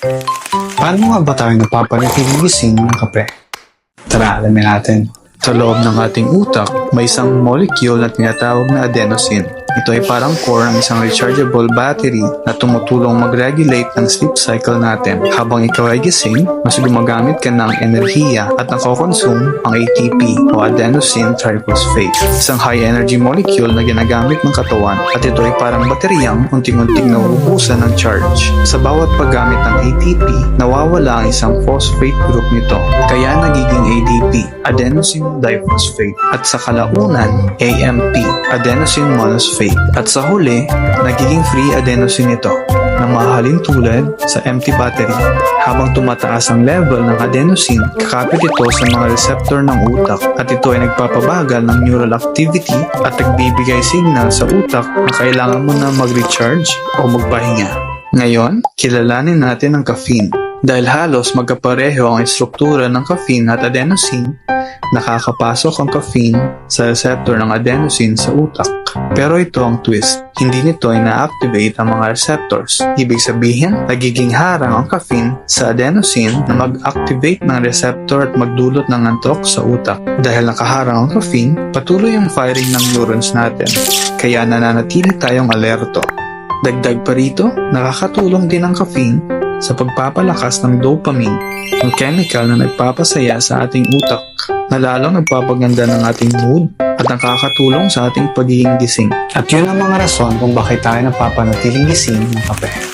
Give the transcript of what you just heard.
Paano nga ba tayo napapanatiling gising ng kape? Tara, alamin natin. Sa loob ng ating utak, may isang molecule na tinatawag na adenosine. Ito ay parang core ng isang rechargeable battery na tumutulong mag-regulate ng sleep cycle natin. Habang ikaw ay gising, mas gumagamit ka ng enerhiya at nakokonsume ang ATP o adenosine triphosphate. Isang high energy molecule na ginagamit ng katawan at ito ay parang bateryang unting-unting nauubusan ng charge. Sa bawat paggamit ng ATP, nawawala ang isang phosphate group nito. Kaya nagiging ADP, adenosine diphosphate. At sa kalaunan, AMP, adenosine monosphate. At sa huli, nagiging free adenosine ito na mahalin tulad sa empty battery. Habang tumataas ang level ng adenosine, kakapit ito sa mga receptor ng utak at ito ay nagpapabagal ng neural activity at nagbibigay signal sa utak na kailangan mo na mag-recharge o magpahinga. Ngayon, kilalanin natin ang caffeine. Dahil halos magkapareho ang struktura ng caffeine at adenosine, nakakapasok ang caffeine sa receptor ng adenosine sa utak. Pero ito ang twist, hindi nito ina-activate ang mga receptors. Ibig sabihin, nagiging harang ang caffeine sa adenosine na mag-activate ng receptor at magdulot ng antok sa utak. Dahil nakaharang ang caffeine, patuloy ang firing ng neurons natin. Kaya nananatili tayong alerto. Dagdag pa rito, nakakatulong din ang caffeine sa pagpapalakas ng dopamine, ang chemical na nagpapasaya sa ating utak na lalong nagpapaganda ng ating mood at nakakatulong sa ating pagiging gising. At yun ang mga rason kung bakit tayo napapanatiling gising ng kape.